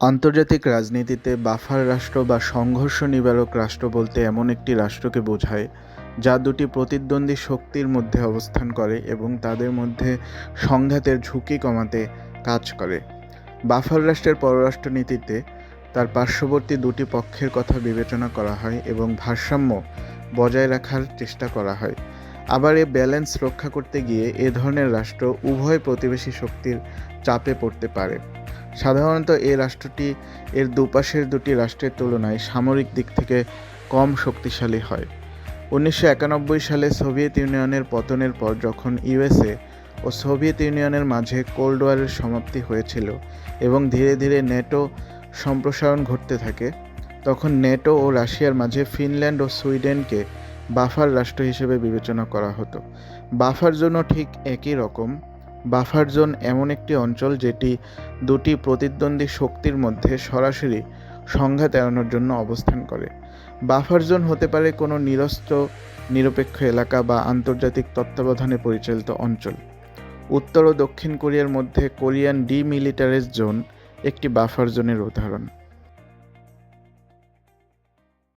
আন্তর্জাতিক রাজনীতিতে বাফার রাষ্ট্র বা সংঘর্ষ নিবারক রাষ্ট্র বলতে এমন একটি রাষ্ট্রকে বোঝায়, যা দুটি প্রতিদ্বন্দ্বী শক্তির মধ্যে অবস্থান করে এবং তাদের মধ্যে সংঘাতের ঝুঁকি কমাতে কাজ করে। বাফার রাষ্ট্রের পররাষ্ট্রনীতিতে তার পার্শ্ববর্তী দুটি পক্ষের কথা বিবেচনা করা হয় এবং ভারসাম্য বজায় রাখার চেষ্টা করা হয়। আবার এ ব্যালেন্স রক্ষা করতে গিয়ে এ ধরনের রাষ্ট্র উভয় প্রতিবেশী শক্তির চাপে পড়তে পারে। সাধারণত এই রাষ্ট্রটি এর দুপাশের দুটি রাষ্ট্রের তুলনায় সামরিক দিক থেকে কম শক্তিশালী হয়। উনিশশো একানব্বই সালে সোভিয়েত ইউনিয়নের পতনের পর যখন ইউএসএ ও সোভিয়েত ইউনিয়নের মাঝে কোল্ড ওয়ারের সমাপ্তি হয়েছিল এবং ধীরে ধীরে নেটো সম্প্রসারণ ঘটতে থাকে, তখন নেটো ও রাশিয়ার মাঝে ফিনল্যান্ড ও সুইডেনকে বাফার রাষ্ট্র হিসেবে বিবেচনা করা হতো। বাফার জন্য ঠিক একই রকম বাফার জোন এমন একটি অঞ্চল যেটি দুটি প্রতিদ্বন্দ্বী শক্তির মধ্যে সরাসরি সংঘাত এড়ানোর জন্য অবস্থান করে। বাফার জোন হতে পারে কোনো নিরস্ত্র, নিরপেক্ষ এলাকা বা আন্তর্জাতিক তত্ত্বাবধানে পরিচালিত অঞ্চল। উত্তর ও দক্ষিণ কোরিয়ার মধ্যে কোরিয়ান ডিমিলিটারাইজ জোন একটি বাফার জোনের উদাহরণ।